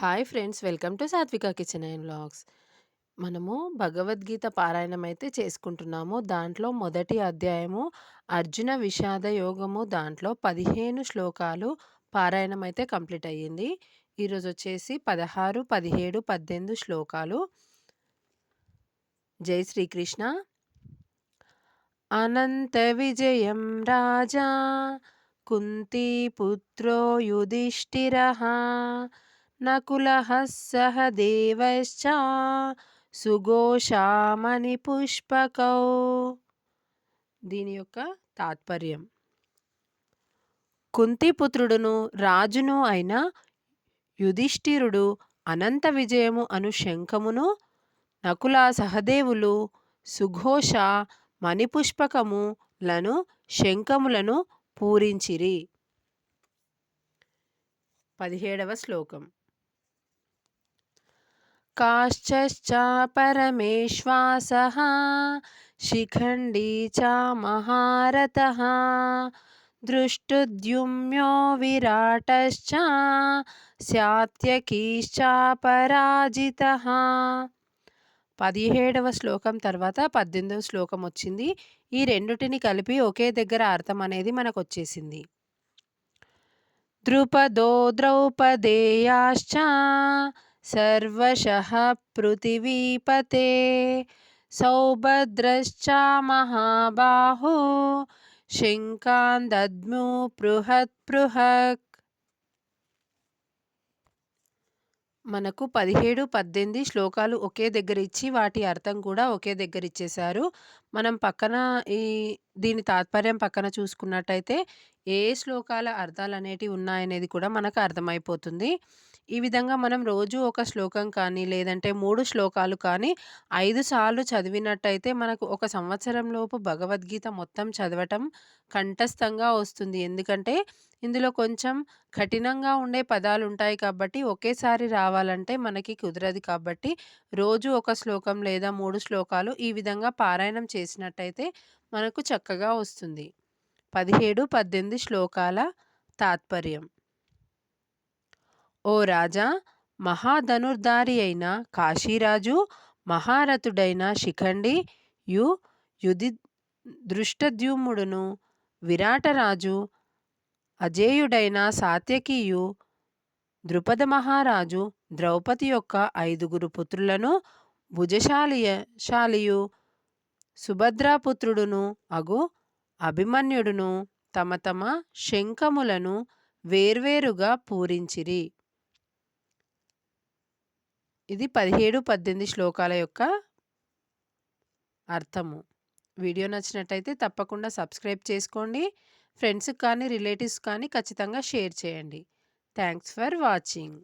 Hi friends welcome to Satvika kitchen and vlogs. మనము భగవద్గీత పారాయణం అయితే చేసుకుంటున్నాము. దాంట్లో మొదటి అధ్యాయము అర్జున విషాద యోగము దాంట్లో పదిహేను శ్లోకాలు పారాయణం అయితే కంప్లీట్ అయ్యింది. ఈరోజు వచ్చేసి పదహారు పదిహేడు పద్దెనిమిది శ్లోకాలు. జై శ్రీకృష్ణ. అనంత విజయం రాజా కుంతీపుత్రో యుధిష్ఠిర. నకులః సహ దేవశ్చ సుఘోషామణి పుష్పకౌ దీని యొక్క తాత్పర్యం. కుంతిపుత్రుడును రాజును అయిన యుధిష్ఠిరుడు అనంత విజయము అను శంఖమును నకుల సహదేవులు సుఘోష మణిపుష్పకములను శంఖములను పూరించిరి. పదిహేడవ శ్లోకం. काश्चश्च परमेश्वासः शिखण्डी च महारथः दृष्टुद्युम्यो विराटश्च శాత్యకీశ్చ పరాజిత పదిహేడవ శ్లోకం తర్వాత పద్దెనిమిదవ శ్లోకం వచ్చింది ఈ రెండుటిని కలిపి ఒకే దగ్గర అర్థం అనేది మనకు వచ్చేసింది ద్రుపదో ద్రౌపదేయాశ్చ सर्वशः पृथिवीपते सौभद्रश्च महाबाहो శంఖాందద్ము పృహత్ పృహక్ మనకు పదిహేడు పద్దెనిమిది శ్లోకాలు ఒకే దగ్గర ఇచ్చి వాటి అర్థం కూడా ఒకే దగ్గర ఇచ్చేశారు మనం పక్కన ఈ దీని తాత్పర్యం పక్కన చూసుకున్నట్టయితే ఏ శ్లోకాల అర్థాలు అనేటివి ఉన్నాయనేది కూడా మనకు అర్థమైపోతుంది. ఈ విధంగా మనం రోజు ఒక శ్లోకం కానీ లేదంటే మూడు శ్లోకాలు కానీ ఐదు సార్లు చదివినట్టయితే మనకు ఒక సంవత్సరంలోపు భగవద్గీత మొత్తం చదవటం కంఠస్థంగా వస్తుంది. ఎందుకంటే ఇందులో కొంచెం కఠినంగా ఉండే పదాలు ఉంటాయి కాబట్టి ఒకేసారి రావాలంటే మనకి కుదరదు కాబట్టి రోజు ఒక శ్లోకం లేదా మూడు శ్లోకాలు ఈ విధంగా పారాయణం చేసినట్టయితే మనకు చక్కగా వస్తుంది. పదిహేడు పద్దెనిమిది శ్లోకాల తాత్పర్యం. ఓ రాజా మహాధనుర్ధారి అయిన కాశీరాజు మహారథుడైన శిఖండి యు యుధి దృష్టద్యుమ్ముడును విరాటరాజు అజేయుడైన సాత్యకీయు ద్రుపద మహారాజు ద్రౌపది యొక్క ఐదుగురు పుత్రులను భుజశాలియశాలియు సుభద్రాపుత్రుడును అగు అభిమన్యుడును తమ తమ శంఖములను వేర్వేరుగా పూరించిరి. ఇది పదిహేడు పద్దెనిమిది శ్లోకాల యొక్క అర్థము. వీడియో నచ్చినట్టయితే తప్పకుండా సబ్స్క్రైబ్ చేసుకోండి. ఫ్రెండ్స్కి కానీ రిలేటివ్స్ కానీ ఖచ్చితంగా షేర్ చేయండి. Thanks for watching.